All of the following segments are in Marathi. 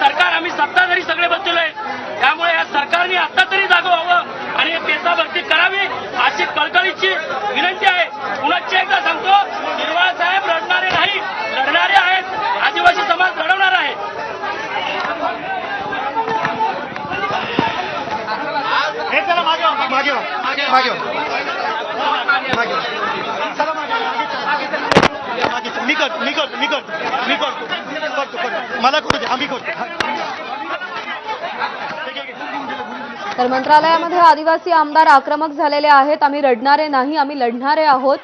सरकार आम्ही सत्ताधारी सगळे बसलेलो आहे त्यामुळे या सरकारने आता तरी जागं व्हावं आणि पेसा भरती करावी अशी कळकळीची विनंती आहे. पुन्हा एकदा सांगतो निर्वाळ साहेब रडणारे नाही लढणारे आहेत. आदिवासी समाज लढवणार आहे. मी करतो हो, हो, हो, चला मी करतो मी करतो मी करतो मी करतो करतो. मला करू दे आम्ही करतो तर मंत्रालयामध्ये आदिवासी आमदार आक्रमक झालेले आहेत. आम्ही रडणारे नाही आम्ही लढणारे आहोत.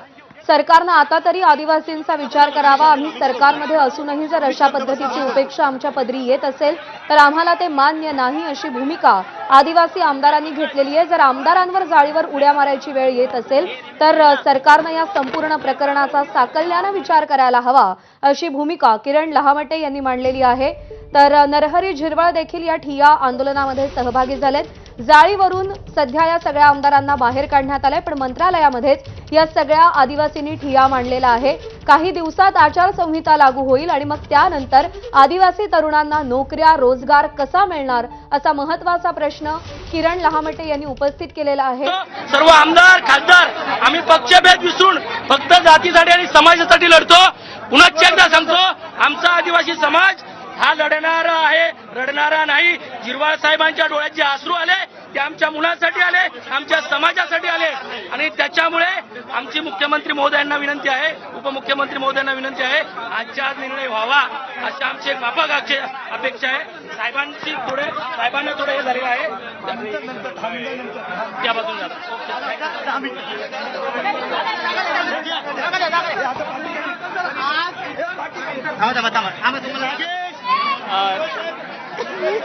सरकारनं आता तरी आदिवासींचा विचार करावा. आम्ही सरकारमध्ये असूनही जर अशा पद्धतीची उपेक्षा आमच्या पदरी येत असेल तर आम्हाला ते मान्य नाही अशी भूमिका आदिवासी आमदारांनी घेतलेली आहे. जर आमदारांवर जाळीवर उड्या मारायची वेळ येत असेल तर सरकारनं या संपूर्ण प्रकरणाचा साकल्यानं विचार करायला हवा अशी भूमिका किरण लहामटे यांनी मांडलेली आहे. तर नरहरी झिरवळ देखील या ठिया आंदोलनामध्ये सहभागी झालेत. जाळीवरून सध्या या सगळ्या आमदारांना बाहेर काढण्यात आलंय पण मंत्रालयामध्येच या सगळ्या आदिवासींनी ठिया मांडलेला आहे. काही दिवसात आचारसंहिता लागू होईल आणि मग त्यानंतर आदिवासी तरुणांना नोकऱ्या रोजगार कसा मिळणार असा महत्त्वाचा प्रश्न किरण लहामटे यांनी उपस्थित केलेला आहे. सर्व आमदार खासदार आम्ही पक्षभेद विसरून फक्त जातीसाठी आणि समाजासाठी लढतो. पुन्हा एकदा सांगतो आमचा आदिवासी समाज हा लढणारा आहे रडणारा नाही. जिरवाळ साहेबांच्या डोळ्यात जे अश्रू आले ते आमच्या मुलांसाठी आले आमच्या समाजासाठी आले. आणि त्याच्यामुळे आमची मुख्यमंत्री महोदयांना विनंती आहे उपमुख्यमंत्री महोदयांना विनंती आहे आजच्या आज निर्णय व्हावा अशी आमची एक माफक अपेक्षा आहे. साहेबांची थोडे साहेबांना थोडं हे झालेलं आहे. त्यापासून जातो. दहा